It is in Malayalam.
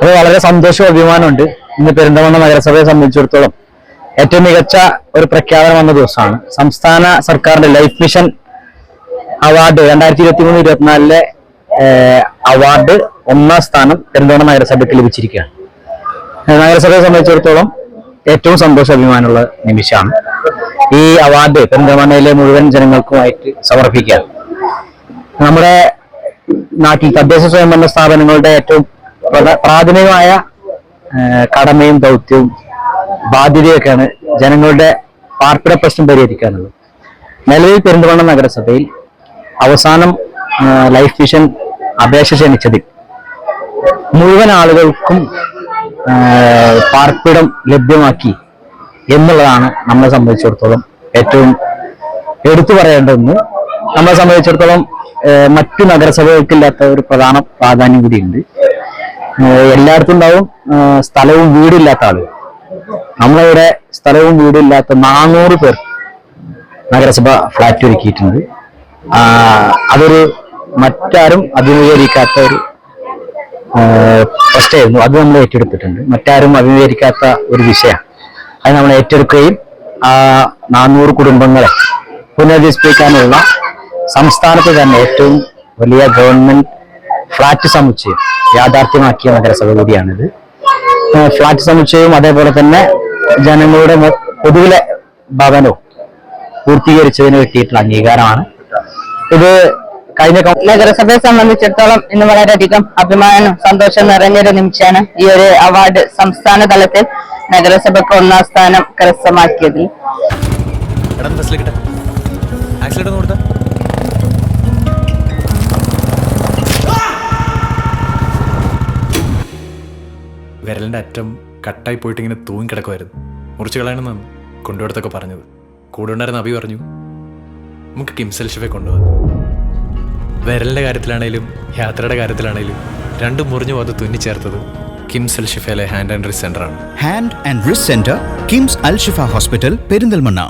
അത് വളരെ സന്തോഷവും അഭിമാനമുണ്ട് ഇന്ന് പെരിന്തമണ്ണ നഗരസഭയെ സംബന്ധിച്ചിടത്തോളം ഏറ്റവും മികച്ച ഒരു പ്രഖ്യാപനം വന്ന ദിവസമാണ്. സംസ്ഥാന സർക്കാരിന്റെ ലൈഫ് മിഷൻ അവാർഡ് രണ്ടായിരത്തി ഇരുപത്തി മൂന്ന് ഇരുപത്തിനാലിലെ അവാർഡ് ഒന്നാം സ്ഥാനം പെരിന്തമണ്ണ നഗരസഭയ്ക്ക് ലഭിച്ചിരിക്കുകയാണ്. നഗരസഭയെ സംബന്ധിച്ചിടത്തോളം ഏറ്റവും സന്തോഷ അഭിമാനമുള്ള നിമിഷമാണ്. ഈ അവാർഡ് പെരിന്തമണ്ണയിലെ മുഴുവൻ ജനങ്ങൾക്കുമായിട്ട് സമർപ്പിക്കുക. നമ്മുടെ നാട്ടിൽ തദ്ദേശ സ്വയംഭരണ സ്ഥാപനങ്ങളുടെ ഏറ്റവും പ്രാഥമികമായ കടമയും ദൗത്യവും ബാധ്യതയൊക്കെയാണ് ജനങ്ങളുടെ പാർപ്പിട പ്രശ്നം പരിഹരിക്കാനുള്ളത്. നിലവിൽ പെരിന്തൽമണ്ണ നഗരസഭയിൽ അവസാനം ലൈഫ് മിഷൻ അപേക്ഷ ക്ഷണിച്ചതിൽ മുഴുവൻ ആളുകൾക്കും പാർപ്പിടം ലഭ്യമാക്കി എന്നുള്ളതാണ് നമ്മളെ സംബന്ധിച്ചിടത്തോളം ഏറ്റവും എടുത്തു പറയേണ്ടതെന്ന് നമ്മളെ സംബന്ധിച്ചിടത്തോളം മറ്റു നഗരസഭകൾക്കില്ലാത്ത ഒരു പ്രധാന പ്രാധാന്യം കൂടിയുണ്ട്. എല്ലായിടത്തും ഉണ്ടാവും. സ്ഥലവും വീടില്ലാത്ത ആളുകൾ നമ്മളിവിടെ സ്ഥലവും വീടില്ലാത്ത നാനൂറ് പേർ നഗരസഭ ഫ്ലാറ്റ് ഒരുക്കിയിട്ടുണ്ട്. അതൊരു മറ്റാരും അഭിമുഖീകരിക്കാത്ത ഒരു പ്രശ്നമായിരുന്നു അത് നമ്മൾ ഏറ്റെടുത്തിട്ടുണ്ട്. മറ്റാരും അഭിമുഖീകരിക്കാത്ത ഒരു വിഷയമാണ് അത് നമ്മൾ ഏറ്റെടുക്കുകയും ആ നാനൂറ് കുടുംബങ്ങളെ പുനരധിവസിപ്പിക്കാനുള്ള സംസ്ഥാനത്ത് തന്നെ ഏറ്റവും വലിയ ഗവൺമെന്റ് ഫ്ലാറ്റ് സമുച്ചയം യാഥാർത്ഥ്യമാക്കിയ നഗരസഭ കൂടിയാണിത് ഫ്ളാറ്റ് ഫ്ലാറ്റ് സമുച്ചയവും അതേപോലെ തന്നെ ജനങ്ങളുടെ പൊതുവിലെ ഭവനവും പൂർത്തീകരിച്ചതിന് കിട്ടിയിട്ടുള്ള അംഗീകാരമാണ്. ഇത് കഴിഞ്ഞ നഗരസഭയെ സംബന്ധിച്ചിടത്തോളം ഇന്ന് വളരെയധികം അഭിമാനം സന്തോഷം നിറഞ്ഞൊരു നിമിഷമാണ് ഈ ഒരു അവാർഡ് സംസ്ഥാന തലത്തിൽ നഗരസഭയ്ക്ക് ഒന്നാം സ്ഥാനം കരസ്ഥമാക്കിയതിൽ. വിരലിന്റെ അറ്റം കട്ടായി പോയിട്ട് ഇങ്ങനെ തൂങ്ങി കിടക്കുമായിരുന്നു മുറിച്ച് കളയണമെന്നാണ് കൊണ്ടുപോടത്തൊക്കെ പറഞ്ഞത്. കൂടെ ഉണ്ടായിരുന്ന അഭി പറഞ്ഞു നമുക്ക് കിംസൽ ഷിഫെ കൊണ്ടുപോകാം വിരലിന്റെ കാര്യത്തിലാണേലും യാത്രയുടെ കാര്യത്തിലാണേലും രണ്ടും മുറിഞ്ഞു പോകാതെ തുന്നിച്ചേർത്തത് കിംസൽ ഷിഫയിലെ hand and wrist സെന്ററാണ് hand and wrist centre KIMS Al Shifa hospital Perinthalmanna